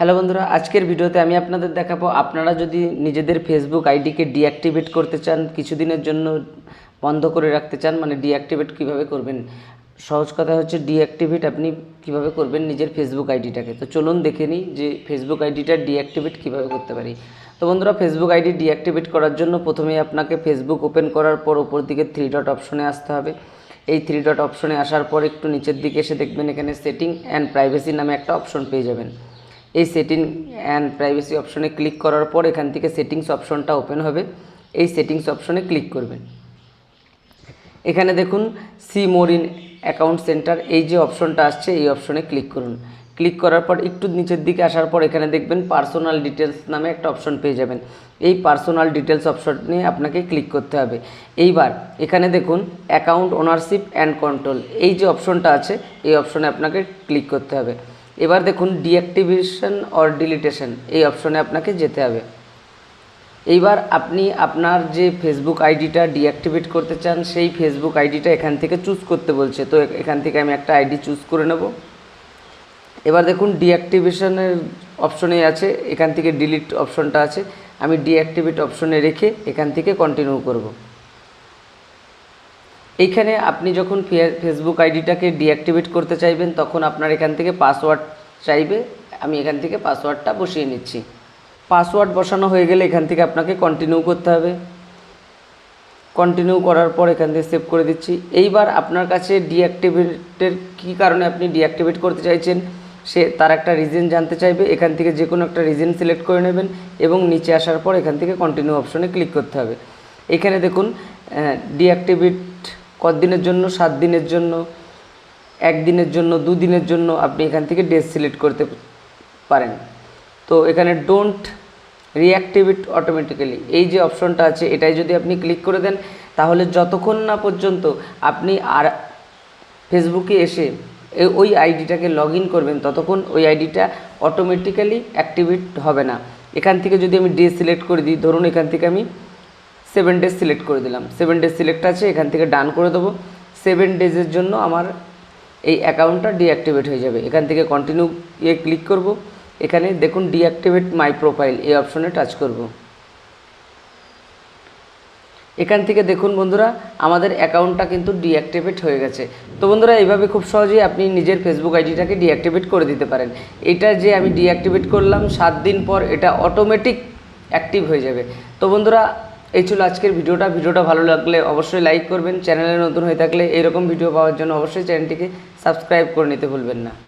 Hello বন্ধুরা, আজকের ভিডিওতে আমি আপনাদের দেখাবো, আপনারা যদি নিজেদের ফেসবুক আইডিকে ডিঅ্যাক্টিভেট করতে চান, কিছুদিনের জন্য বন্ধ করে রাখতে চান মানে ডিঅ্যাক্টিভেট কীভাবে করবেন? সহজ কথা হচ্ছে ডিঅ্যাক্টিভেট আপনি কীভাবে করবেন নিজের ফেসবুক আইডিটাকে। তো চলুন দেখে নিই যে ফেসবুক আইডিটা ডিঅ্যাক্টিভেট কীভাবে করতে পারি। তো বন্ধুরা ফেসবুক আইডি ডিঅ্যাক্টিভেট করার জন্য প্রথমেই আপনাকে ফেসবুক ওপেন করার পর ওপর দিকে থ্রি ডট অপশনে আসতে হবে। এই থ্রি ডট অপশনে আসার পর একটু নিচের দিকে এসে দেখবেন এখানে সেটিং অ্যান্ড প্রাইভেসি নামে একটা অপশন পেয়ে যাবেন। এই সেটিং অ্যান্ড প্রাইভেসি অপশনে ক্লিক করার পর এখান থেকে সেটিংস অপশনটা ওপেন হবে। এই সেটিংস অপশনে ক্লিক করবেন এখানে দেখুন see more in account centre এই যে অপশনটা আসছে, এই অপশনে ক্লিক করুন। ক্লিক করার পর একটু নিচের দিকে আসার পর এখানে দেখবেন পার্সোনাল ডিটেলস নামে একটা অপশন পেয়ে যাবেন। এই পার্সোনাল ডিটেলস অপশনে আপনাকে ক্লিক করতে হবে। এইবার এখানে দেখুন অ্যাকাউন্ট ওনারশিপ অ্যান্ড কন্ট্রোল এই যে অপশনটা আছে, এই অপশনে আপনাকে ক্লিক করতে হবে। এবার দেখুন ডিঅ্যাক্টিভেশন অর ডিলিটেশন এই অপশনে আপনাকে যেতে হবে। এইবার আপনি আপনার যে ফেসবুক আইডিটা ডিঅ্যাক্টিভেট করতে চান, সেই ফেসবুক আইডিটা এখান থেকে চুজ করতে বলছে। তো এখান থেকে আমি একটা আইডি চুজ করে নেব। এবার দেখুন ডিঅ্যাক্টিভেশনের অপশনে আছে, এখান থেকে ডিলিট অপশনটা আছে। আমি ডিঅ্যাক্টিভেট অপশনে রেখে এখান থেকে কন্টিনিউ করব। এইখানে আপনি যখন ফেসবুক আইডিটাকে ডিঅ্যাক্টিভেট করতে চাইবেন, তখন আপনার এখান থেকে পাসওয়ার্ড চাইবে, আমি এখান থেকে পাসওয়ার্ডটা বসিয়ে নিচ্ছি। পাসওয়ার্ড বসানো হয়ে গেলে এখান থেকে আপনাকে কন্টিনিউ করতে হবে। কন্টিনিউ করার পর এখান থেকে সেভ করে দিচ্ছি। এইবার আপনার কাছে ডিঅ্যাক্টিভেটের কী কারণে আপনি ডিঅ্যাক্টিভেট করতে চাইছেন, সে তার একটা রিজন জানতে চাইবে। এখান থেকে যে কোনো একটা রিজন সিলেক্ট করে নেবেন এবং নিচে আসার পর এখান থেকে কন্টিনিউ অপশনে ক্লিক করতে হবে। এখানে দেখুন ডিঅ্যাক্টিভেট কতদিনের জন্য? সাত দিনের জন্য। একদিনের জন্য, দুদিনের জন্য আপনি এখান থেকে ডেট সিলেক্ট করতে পারেন। তো এখানে ডোন্ট রিঅ্যাক্টিভেট অটোমেটিক্যালি এই যে অপশনটা আছে, এটাই যদি আপনি ক্লিক করে দেন, তাহলে যতক্ষণ না পর্যন্ত আপনি আর ফেসবুকে এসে ওই আইডিটাকে লগ করবেন, ততক্ষণ ওই আইডিটা অটোমেটিক্যালি অ্যাক্টিভেট হবে না। এখান থেকে যদি আমি ডে সিলেক্ট করে দিই, ধরুন এখান থেকে আমি সেভেন ডেজ সিলেক্ট করে দিলাম। সেভেন ডেজ সিলেক্ট আছে, এখান থেকে ডান করে দেবো। সেভেন ডেজের জন্য আমার এই অ্যাকাউন্টটা ডিঅ্যাক্টিভেট হয়ে যাবে। এখান থেকে কন্টিনিউ ইয়ে ক্লিক করব। এখানে দেখুন ডিঅ্যাক্টিভেট মাই প্রোফাইল এই অপশনে টাচ করব। এখান থেকে দেখুন বন্ধুরা, আমাদের অ্যাকাউন্টটা কিন্তু ডিঅ্যাক্টিভেট হয়ে গেছে। তো বন্ধুরা, এইভাবে খুব সহজেই আপনি নিজের ফেসবুক আইডিটাকে ডিঅ্যাক্টিভেট করে দিতে পারেন। এটা যে আমি ডিঅ্যাক্টিভেট করলাম, সাত দিন পর এটা অটোমেটিক অ্যাক্টিভ হয়ে যাবে। তো বন্ধুরা এই ছিল আজকের ভিডিওটা। ভিডিওটা ভালো লাগলে অবশ্যই লাইক করবেন। চ্যানেলে নতুন হয়ে থাকলে এরকম ভিডিও পাওয়ার জন্য অবশ্যই চ্যানেলটিকে সাবস্ক্রাইব করে নিতে ভুলবেন না।